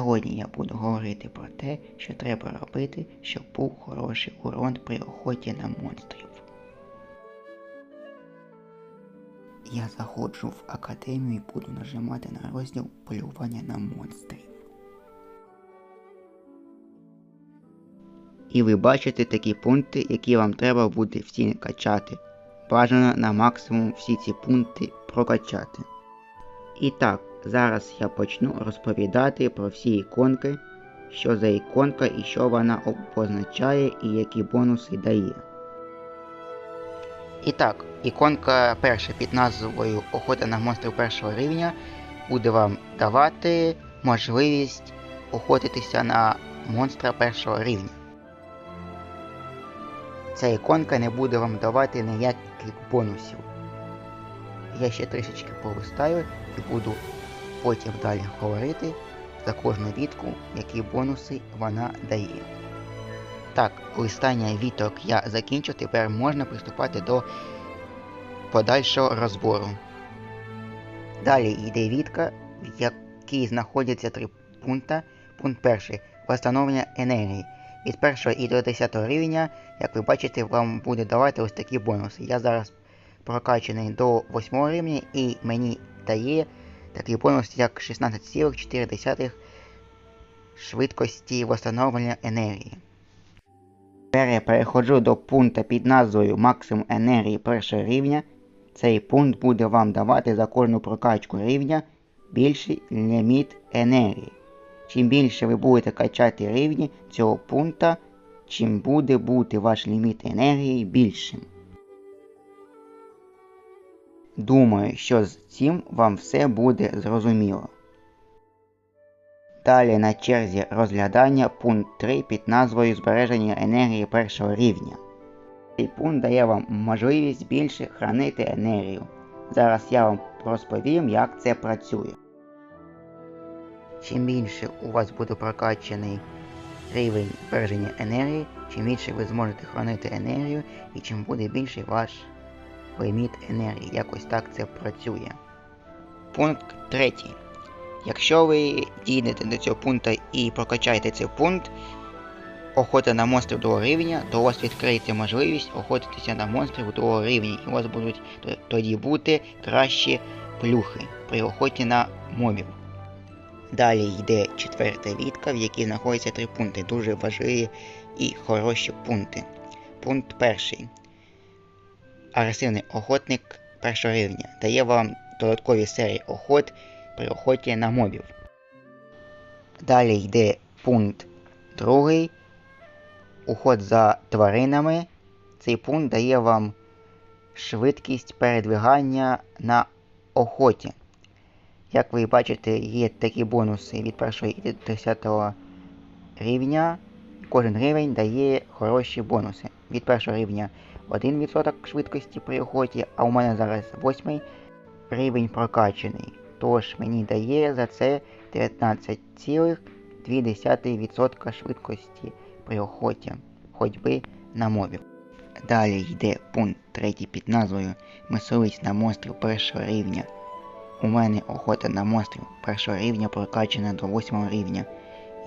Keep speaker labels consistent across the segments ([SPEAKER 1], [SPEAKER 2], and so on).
[SPEAKER 1] сьогодні я буду говорити про те, що треба робити, щоб був хороший урон при охоті на монстрів. Я заходжу в академію і буду нажимати на розділ полювання на монстрів. І ви бачите такі пункти, які вам треба буде всі качати. Бажано на максимум всі ці пункти прокачати. І так, зараз я почну розповідати про всі іконки, що за іконка і що вона позначає і які бонуси дає. І так, іконка перша під назвою Охота на монстрів першого рівня буде вам давати можливість охотитися на монстра першого рівня. Ця іконка не буде вам давати ніяких бонусів. Я ще трішечки полистаю і буду потім далі говорити за кожну вітку, які бонуси вона дає. Так, листання віток я закінчу, тепер можна приступати до подальшого розбору. Далі йде вітка, в якій знаходяться три пункти. Пункт перший Восстановлення енергії. Від 1 і до 10 рівня, як ви бачите, вам буде давати ось такі бонуси. Я зараз прокачаний до 8 рівня і мені дає такий бонус, як 16,4 швидкості восстановлення енергії. Тепер я переходжу до пункту під назвою Максимум енергії першого рівня. Цей пункт буде вам давати за кожну прокачку рівня більший ліміт енергії. Чим більше ви будете качати рівні цього пункта, чим буде бути ваш ліміт енергії більшим. Думаю, що з цим вам все буде зрозуміло. Далі на черзі розглядання пункт 3 під назвою Збереження енергії першого рівня. Цей пункт дає вам можливість більше хранити енергію. Зараз я вам розповім, як це працює. Чим більше у вас буде прокачаний рівень збереження енергії, чим більше ви зможете хранити енергію і чим буде більший ваш ліміт енергії. Якось так це працює. Пункт 3. Якщо ви дійдете до цього пункту і прокачаєте цей пункт, охота на монстрів другого рівня, то у вас відкриється можливість охотитися на монстрів другого рівня, і у вас будуть тоді бути кращі плюхи при охоті на мобів. Далі йде четверта вітка, в якій знаходяться три пункти. Дуже важливі і хороші пункти. Пункт перший. Агресивний охотник першого рівня дає вам додаткові серії охот при охоті на мобів. Далі йде пункт другий. Уход за тваринами. Цей пункт дає вам швидкість передвигання на охоті. Як ви бачите, є такі бонуси від 1 і 10 рівня. Кожен рівень дає хороші бонуси. Від першого рівня 1% швидкості при охоті, а у мене зараз 8 рівень прокачаний. Тож мені дає за це 19,2% швидкості при охоті ходьби на мобів. Далі йде пункт 3 під назвою Мисливець на монстрів першого рівня. У мене охота на монстрів першого рівня прокачана до 8 рівня,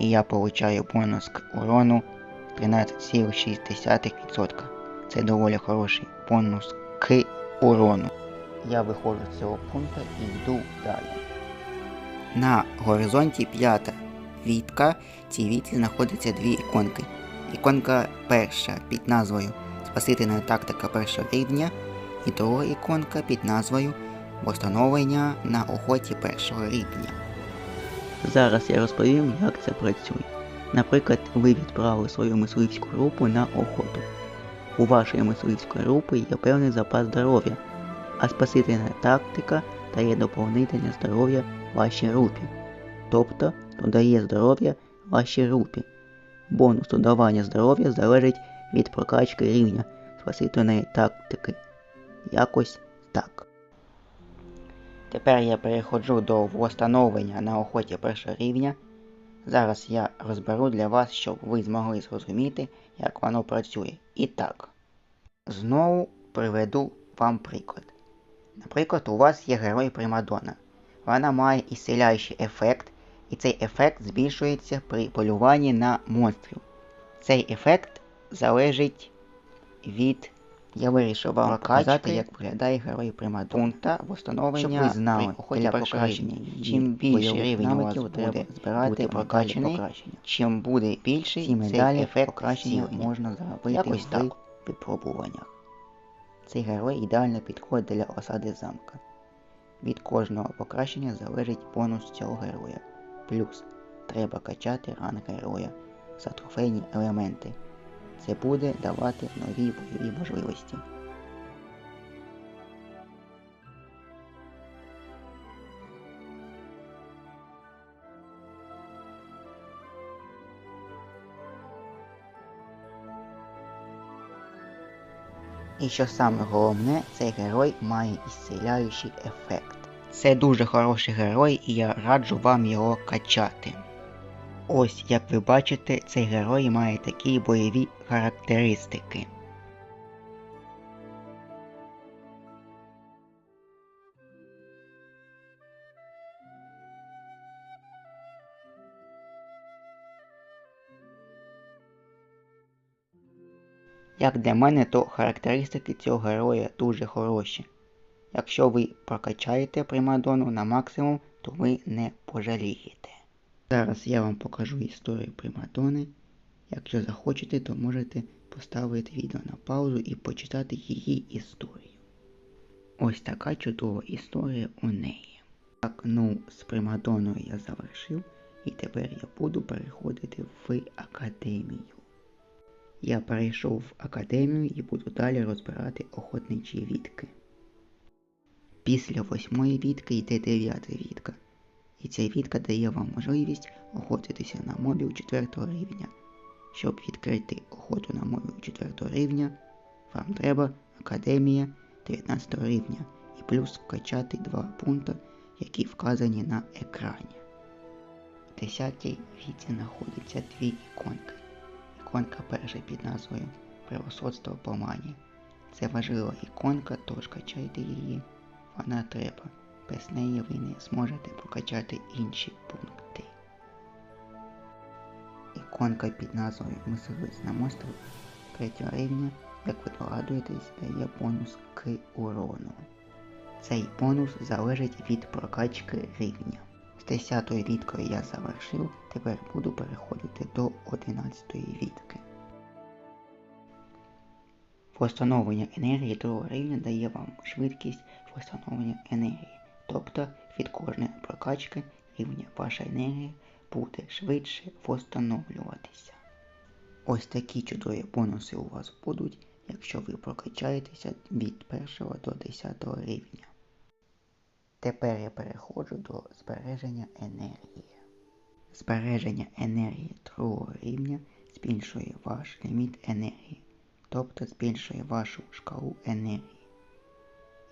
[SPEAKER 1] і я получаю бонус к урону 13,6%. Це доволі хороший бонус к урону. Я виходжу з цього пункту і йду далі. На горизонті п'ята вітка. В цій вітці знаходяться дві іконки. Іконка перша під назвою Спасительна тактика першого рівня і друга іконка під назвою Встановлення на охоті першого рівня. Зараз я розповім, як це працює. Наприклад, ви відправили свою мисливську групу на охоту. У вашої мисливської групи є певний запас здоров'я, а спасительна тактика дає доповнительне здоров'я вашій групі, тобто додає здоров'я вашій групі. Бонус додавання здоров'я залежить від прокачки рівня спасительної тактики. Якось так. Тепер я переходжу до встановлення на охоті першого рівня. Зараз я розберу для вас, щоб ви змогли зрозуміти, як воно працює. І так, знову приведу вам приклад. Наприклад, у вас є герой Примадонна. Вона має ісцеляючий ефект, і цей ефект збільшується при полюванні на монстрів. Цей ефект залежить від. Я вирішив вам показати, як виглядає герой Примадонна. Пункта встановлення
[SPEAKER 2] Щоб ви знали, для
[SPEAKER 1] покращення. Чим більший рівень у вас буде
[SPEAKER 2] збирати покращення.
[SPEAKER 1] чим буде більший цей
[SPEAKER 2] медалі
[SPEAKER 1] ефект
[SPEAKER 2] покращення можна заробити
[SPEAKER 1] Якось
[SPEAKER 2] в випробуваннях.
[SPEAKER 1] Цей герой ідеально підходить для осади замка. Від кожного покращення залежить бонус цього героя. Плюс треба качати ранг героя за трофейні елементи. Це буде давати нові бойові можливості. І що саме головне, цей герой має ісцеляючий ефект. Це дуже хороший герой і я раджу вам його качати. Ось, як ви бачите, цей герой має такі бойові характеристики. Як для мене, то характеристики цього героя дуже хороші. Якщо ви прокачаєте Примадону на максимум, то ви не пожалієте. Зараз я вам покажу історію Примадони. Якщо захочете, то можете поставити відео на паузу і почитати її історію. Ось така чудова історія у неї. Так, ну, з Примадоною я завершив, і тепер я буду переходити в академію. Я перейшов в академію і буду далі розбирати охотничі відки. Після восьмої відки йде дев'ята відка. Ця відка дає вам можливість охотитися на мобів 4 рівня. Щоб відкрити охоту на мобів 4 рівня, вам треба Академія 19 рівня і плюс вкачати два пункти, які вказані на екрані. В 10 віці знаходяться дві іконки. Іконка перша під назвою Превосходство по мані. Це важлива іконка, тож качайте її. Вона треба. Без неї ви не зможете прокачати інші пункти. Іконка під назвою Мисливець на монстрів 3 рівня, як ви догадуєтесь, дає бонус к урону. Цей бонус залежить від прокачки рівня. З 10 відкою я завершив, тепер буду переходити до 11 відки. Встановлення енергії другого рівня дає вам швидкість встановлення енергії. Тобто від кожної прокачки рівня ваша енергія буде швидше встановлюватися. Ось такі чудові бонуси у вас будуть, якщо ви прокачаєтеся від 1 до 10 рівня. Тепер я переходжу до збереження енергії. Збереження енергії другого рівня збільшує ваш ліміт енергії, тобто збільшує вашу шкалу енергії.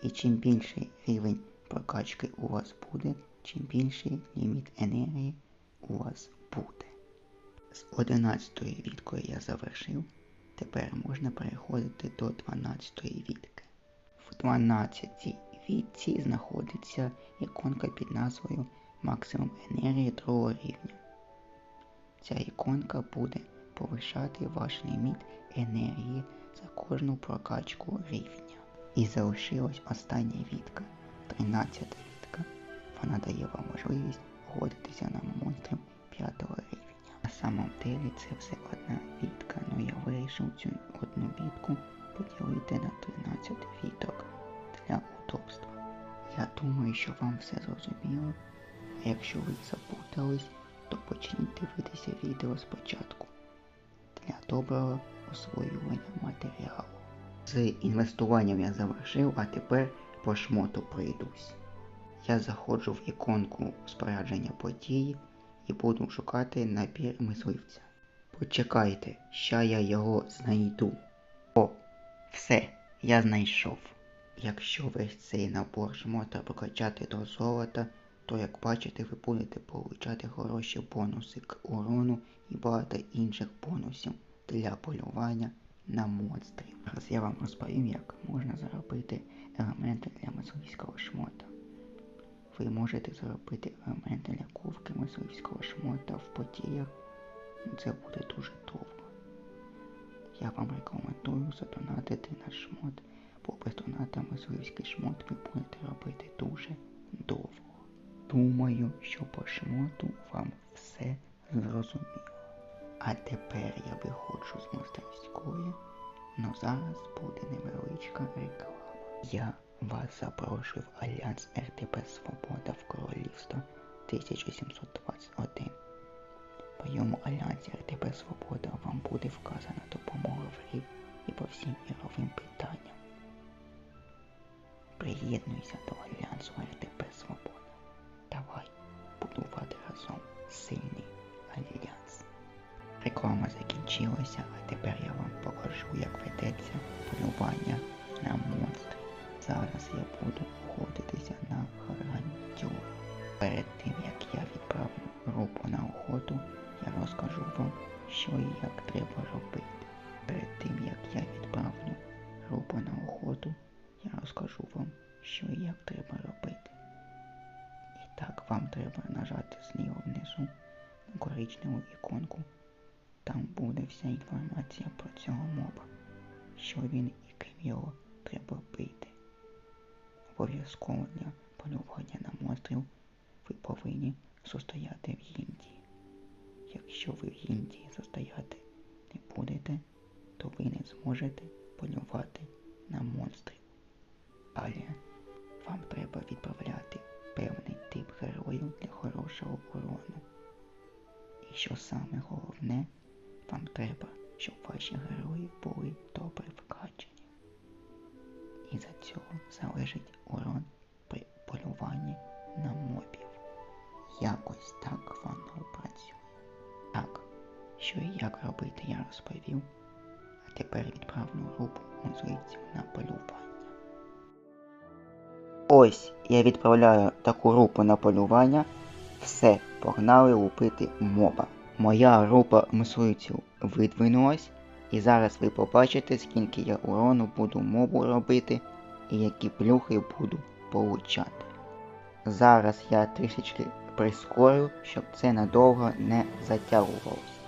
[SPEAKER 1] І чим більший рівень прокачки у вас буде, чим більший ліміт енергії у вас буде. З 11 відкою я завершив, тепер можна переходити до 12 відки. В 12 відці знаходиться іконка під назвою Максимум енергії другого рівня. Ця іконка буде повишати ваш ліміт енергії за кожну прокачку рівня. І залишилась остання відка, 13 відка. Вона дає вам можливість охотитися на монстрів 5 рівня. На самом деле це все одна відка, але я вирішив цю одну відку поділити на 13 відок для удобства. Я думаю, що вам все зрозуміло. Якщо ви запутались, то почніть дивитися відео спочатку для доброго освоювання матеріалу. З інвестуванням я завершив, а тепер по шмоту пройдусь. Я заходжу в іконку спорядження події і буду шукати набір мисливця. Почекайте, ща я його знайду. О, все, я знайшов. Якщо весь цей набор шмота прокачати до золота, то як бачите ви будете получати хороші бонуси к урону і багато інших бонусів для полювання на монстрів. Зараз я вам розповім, як можна заробити елементи для мисливського шмота. Ви можете зробити елементи для ковки мисливського шмота в потіях. Це буде дуже довго. Я вам рекомендую задонатити на шмот, бо без доната мисливський шмот ви будете робити дуже довго. Думаю, що по шмоту вам все зрозуміло. А тепер я виходжу з мастерської, но зараз буде невеличка реклама. Я вас запрошую в Альянс РТП Свобода в Королівство 1721. В моєму Альянсі РТП Свобода вам буде вказана допомога в грі і по всім ігровим питанням. Приєднуйся до Альянсу РТП Свобода. Закінчилася, а тепер я вам покажу, як ведеться полювання на монстрів. Зараз я буду охотитися на гарантюр. Перед тим як я відправлю групу на охоту, я розкажу вам, що і як треба робити. Перед тим як я відправлю групу на охоту, я розкажу вам, що і як треба робити. І так вам треба нажати зліва внизу на коричневу іконку. Там буде вся інформація про цього моба, що він і ким його треба бити. Обов'язково для полювання на монстрів ви повинні состояти в гільдії. Якщо ви в гільдії состояти не будете, то ви не зможете полювати на монстрів. Далі вам треба відправляти певний тип героїв для хорошого урону. І що саме головне, вам треба, щоб ваші герої були добре вкачені. І за цього залежить урон при полюванні на мобів. Якось так воно працює. Так, що і як робити я розповів, а тепер відправлю групу мисливців на полювання. Ось я відправляю таку групу на полювання. Все, погнали лупити моба. Моя група мисливців видвинулась, і зараз ви побачите, скільки я урону буду мобу робити і які плюхи буду получати. Зараз я трішечки прискорю, щоб це надовго не затягувалося.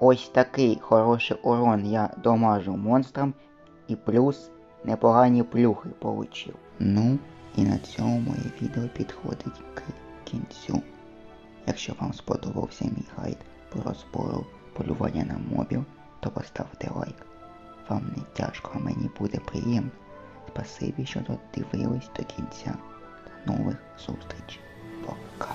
[SPEAKER 1] Ось такий хороший урон я домажу монстрам і плюс непогані плюхи получив. Ну і на цьому моє відео підходить к кінцю. Якщо вам сподобався мій гайд по розбору полювання на мобів, то поставте лайк. Вам не тяжко, а мені буде приємно. Спасибі, що додивились до кінця. До нових зустрічей. Пока.